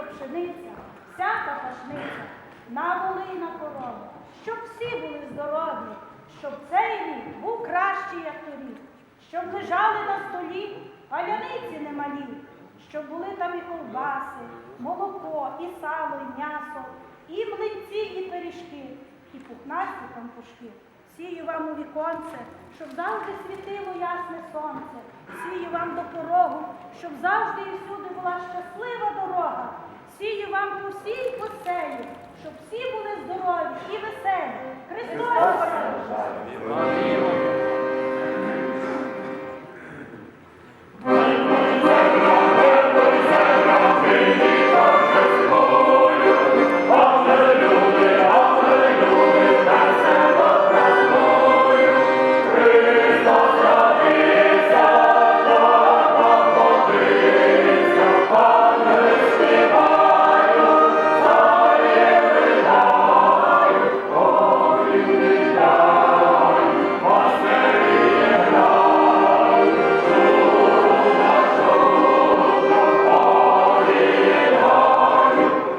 озерненько пшениця, всяка пашниця, на воли на корови, щоб всі були здорові, щоб цей рік був кращий, як торік, щоб лежали на столі паляниці немалі, щоб були там і ковбаси, молоко, і сало, і м'ясо, і млинці, і пиріжки, і пухнасті пампушки. Сію вам у віконце, щоб завжди світило ясне сонце. Вам до порогу, щоб завжди і всюди була щаслива дорога. Сію вам по всій поселі, щоб всі були здорові і веселі. Христос!